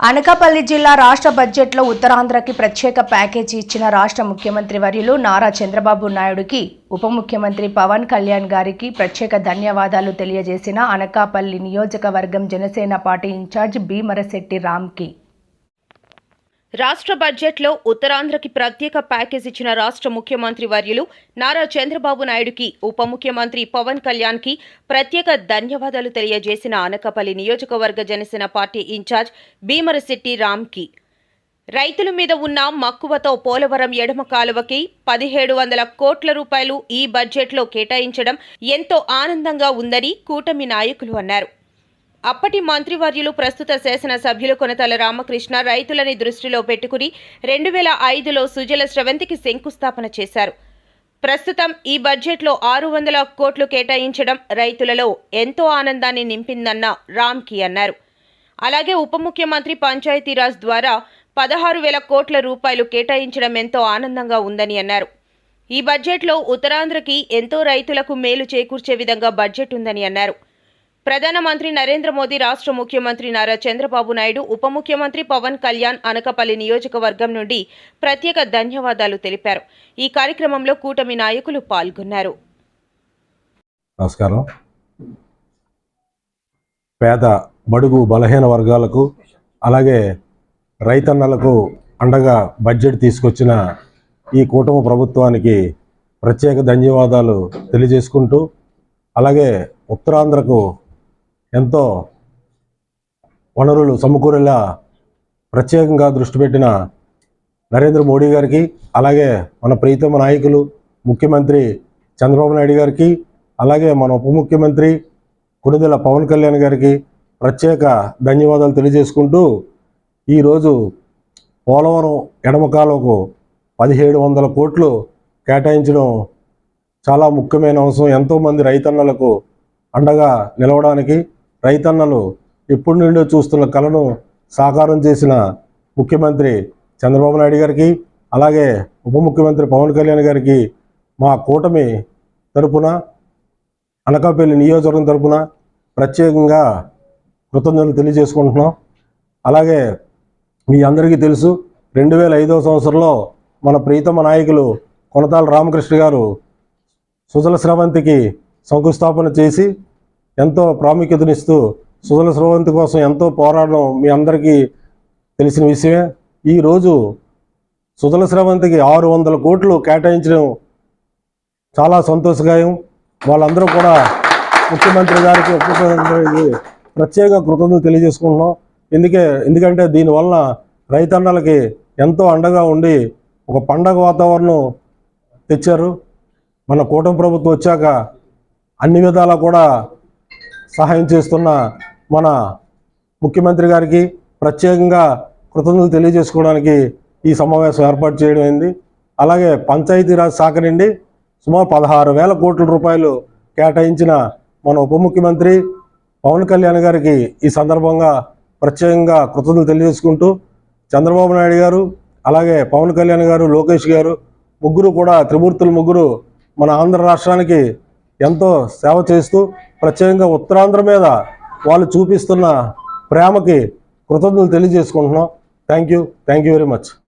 అనకాపల్లి జిల్లా రాష్ట్ర బడ్జెట్లో ఉత్తరాంధ్రకి ప్రత్యేక ప్యాకేజీ ఇచ్చిన రాష్ట్ర ముఖ్యమంత్రి వర్యులు నారా చంద్రబాబు నాయుడుకి ఉప ముఖ్యమంత్రి పవన్ కళ్యాణ్ గారికి ప్రత్యేక ధన్యవాదాలు తెలియజేసిన అనకాపల్లి నియోజకవర్గం జనసేన పార్టీ ఇన్ఛార్జ్ భీమరశెట్టి రామ్కి. రాష్ట్ర బడ్జెట్లో ఉత్తరాంధ్రకి ప్రత్యేక ప్యాకేజ్ ఇచ్చిన రాష్ట్ర ముఖ్యమంత్రి వర్యులు నారా చంద్రబాబు నాయుడుకి ఉప ముఖ్యమంత్రి పవన్ కళ్యాణ్కి ప్రత్యేక ధన్యవాదాలు తెలియజేసిన అనకపల్లి నియోజకవర్గ జనసేన పార్టీ ఇన్ఛార్జ్ భీమరశెట్టి రామ్కి. రైతుల మీద ఉన్న మక్కువతో పోలవరం ఎడమ కాలువకి పదిహేడు వందల కోట్ల రూపాయలు ఈ బడ్జెట్లో కేటాయించడం ఎంతో ఆనందంగా ఉందని కూటమి నాయకులు అన్నారు. అప్పటి మంత్రివర్యులు ప్రస్తుత శాసనసభ్యులు కొనతల రామకృష్ణ రైతులని దృష్టిలో పెట్టుకుని రెండు వేల ఐదులో సుజల స్రవంతికి శంకుస్థాపన చేశారు. ప్రస్తుతం ఈ బడ్జెట్లో ఆరు వందల కోట్లు కేటాయించడం రైతులలో ఎంతో ఆనందాన్ని నింపిందన్న రామ్కి అన్నారు. అలాగే ఉప ముఖ్యమంత్రి పంచాయతీరాజ్ ద్వారా పదహారు వేల కోట్ల రూపాయలు కేటాయించడం ఎంతో ఆనందంగా ఉందని అన్నారు. ఈ బడ్జెట్లో ఉత్తరాంధ్రకి ఎంతో రైతులకు మేలు చేకూర్చే విధంగా బడ్జెట్ ఉందని అన్నారు. ప్రధానమంత్రి నరేంద్ర మోదీ రాష్ట్ర ముఖ్యమంత్రి నారా చంద్రబాబు నాయుడు ఉప ముఖ్యమంత్రి పవన్ కళ్యాణ్ అనకపల్లి నియోజకవర్గం నుండి ప్రత్యేక ధన్యవాదాలు తెలిపారు. ఈ కార్యక్రమంలో కూటమి నాయకులు పాల్గొన్నారు. నమస్కారం. పేద బడుగు బలహీన వర్గాలకు అలాగే రైతన్నలకు అండగా బడ్జెట్ తీసుకొచ్చిన ఈ కూటమి ప్రభుత్వానికి ప్రత్యేక ధన్యవాదాలు తెలియజేసుకుంటూ అలాగే ఉత్తరాంధ్రకు ఎంతో వనరులు సమకూరేలా ప్రత్యేకంగా దృష్టి పెట్టిన నరేంద్ర మోడీ గారికి అలాగే మన ప్రీతమ నాయకులు ముఖ్యమంత్రి చంద్రబాబు నాయుడు గారికి అలాగే మన ఉప ముఖ్యమంత్రి కొణిదెల పవన్ కళ్యాణ్ గారికి ప్రత్యేక ధన్యవాదాలు తెలియజేసుకుంటూ ఈరోజు పోలవరం ఎడమకాలకు పదిహేడు వందల కోట్లు కేటాయించడం చాలా ముఖ్యమైన అంశం. ఎంతోమంది రైతన్నలకు అండగా నిలవడానికి రైతన్నలు ఎప్పటి నుండో చూస్తున్న కళను సాకారం చేసిన ముఖ్యమంత్రి చంద్రబాబు నాయుడు గారికి అలాగే ఉప ముఖ్యమంత్రి పవన్ కళ్యాణ్ గారికి మా కూటమి తరపున అనకాపల్లి నియోజకవర్గం తరపున ప్రత్యేకంగా కృతజ్ఞతలు తెలియజేసుకుంటున్నాం. అలాగే మీ అందరికీ తెలుసు రెండు వేల ఐదవ సంవత్సరంలో మన ప్రీతమ నాయకులు కొనతాల రామకృష్ణ గారు సుజల స్రవంతికి శంకుస్థాపన చేసి ఎంతో ప్రాముఖ్యతనిస్తూ సుజల స్రవంతి కోసం ఎంతో పోరాడడం మీ అందరికీ తెలిసిన విషయమే. ఈరోజు సుజల స్రవంతికి ఆరు వందల కోట్లు కేటాయించడం చాలా సంతోషకాయం వాళ్ళందరూ కూడా ముఖ్యమంత్రి గారికి ఉపముఖ్యమంత్రి ప్రత్యేక కృతజ్ఞతలు తెలియజేసుకుంటున్నాం. ఎందుకే ఎందుకంటే దీనివల్ల రైతన్నలకి ఎంతో అండగా ఉండి ఒక పండగ వాతావరణం తెచ్చారు. మన కూటమి ప్రభుత్వం వచ్చాక అన్ని విధాలా కూడా సహాయం చేస్తున్న మన ముఖ్యమంత్రి గారికి ప్రత్యేకంగా కృతజ్ఞతలు తెలియజేసుకోవడానికి ఈ సమావేశం ఏర్పాటు చేయడం అయింది. అలాగే పంచాయతీరాజ్ శాఖ నుండి సుమారు పదహారు వేల కోట్ల రూపాయలు కేటాయించిన మన ఉప ముఖ్యమంత్రి పవన్ కళ్యాణ్ గారికి ఈ సందర్భంగా ప్రత్యేకంగా కృతజ్ఞతలు తెలియజేసుకుంటూ చంద్రబాబు నాయుడు గారు అలాగే పవన్ కళ్యాణ్ గారు లోకేష్ గారు ముగ్గురు కూడా త్రిమూర్తులు ముగ్గురు మన ఆంధ్ర రాష్ట్రానికి ఎంతో సేవ చేస్తూ ప్రత్యేకంగా ఉత్తరాంధ్ర మీద వాళ్ళు చూపిస్తున్న ప్రేమకి కృతజ్ఞతలు తెలియజేసుకుంటున్నాం. Thank you thank you very much